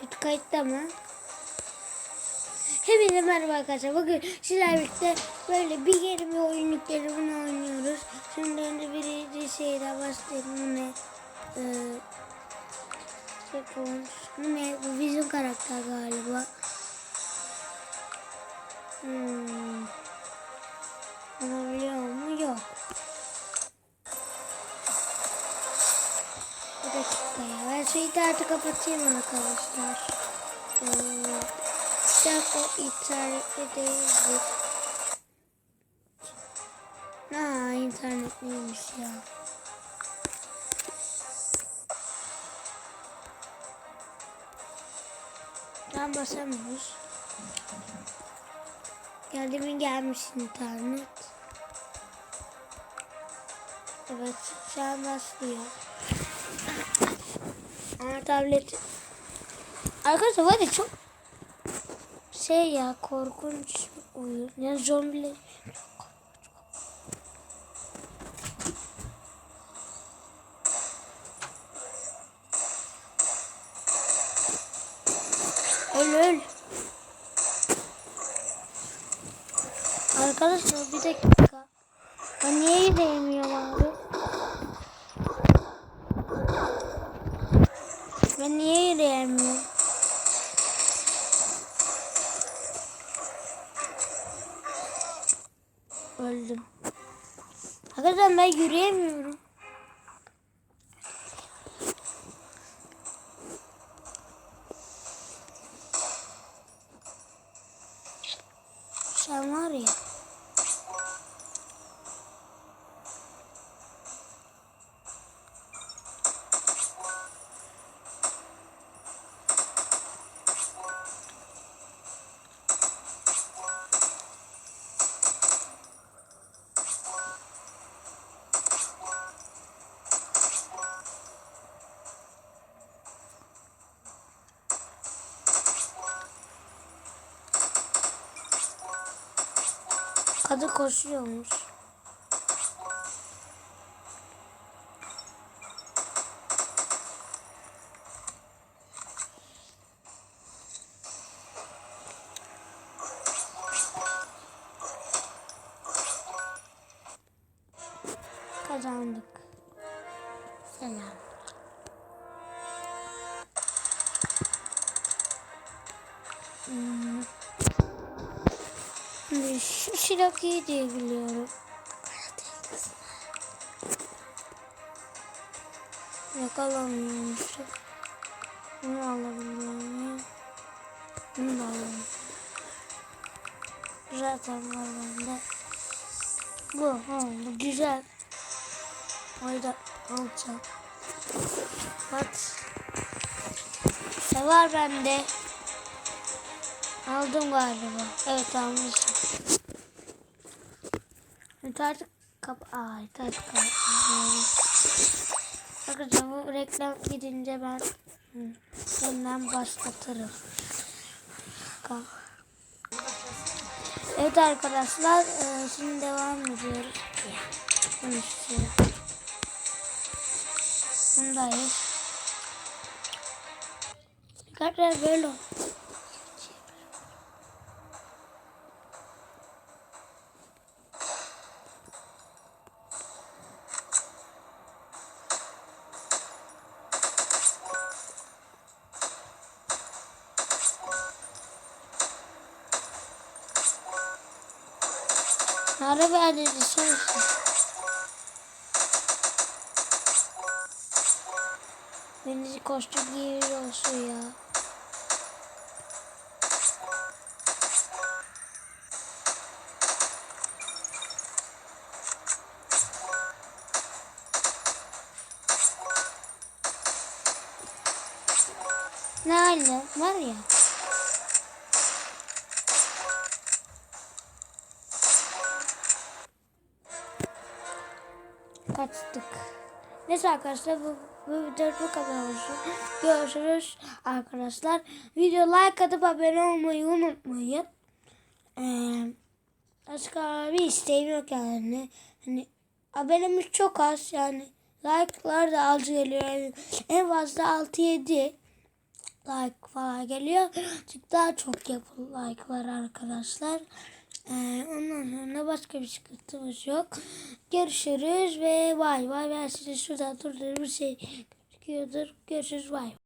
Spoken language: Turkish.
Kötü kayıtta mı? Hepinize merhaba arkadaşlar. Bugün sizlerle birlikte böyle bir kere bir oyun yükleri bunu oynuyoruz. Şimdi önce birinci şeyden başlayalım. Bu ne? Ee, Sequence. Bu ne? Bu bizim karakter galiba. Hmm. İnterneti kapatayım arkadaşlar. Ee, bir dakika internette değildir. Aa internetliymiş ya. Tam basamıyoruz. Geldiğimin gelmiş internet. Evet şu an başlıyor. Tablet Arkadaşlar var ya çok şey ya korkunç bir oyun. Ya zombiler Öl öl. Arkadaşlar bir dakika. Ben niye yürüyemiyorum Ben niye yürüyemiyorum? Öldüm. Arkadaşlar ben yürüyemiyorum. Sen var ya. Kadı koşuyormuş. Kazandık. Selam. Hmm. Şu Şiraki'yi diye biliyorum. Yakalamıyormuşum. Bunu alabiliyor muyum? Bunu da alalım. Zaten var bende. Bu, ha, bu güzel. O yüzden alacağım. Bak. Ne var bende? Aldım galiba. Evet almışım. İnternet kap... Aa internet kapatmıyorum. Arkadaşlar bu reklam gidince ben yeniden başlatırım. Ka- Evet arkadaşlar e, şimdi devam ediyoruz. Bunu istiyorum. Bundayız. Dikkatler böyle. Araba adresi sorsun. Beni kostüm giyiyorsun ya. Ne hali var ya. Kaçtık. Neyse arkadaşlar bu, bu video bu kadar olsun. Görüşürüz arkadaşlar. Video like atıp abone olmayı unutmayın. Ee, başka bir isteğim yok yani. Hani abonemiz çok az yani. Like'lar da az geliyor. Yani en fazla 6-7. like falan geliyor. Çünkü daha çok yapın like'lar arkadaşlar. Ee, ondan sonra başka bir sıkıntımız yok. Görüşürüz ve bay bay. Ben size şurada durduğum bir şey gözüküyordur. Görüşürüz bay.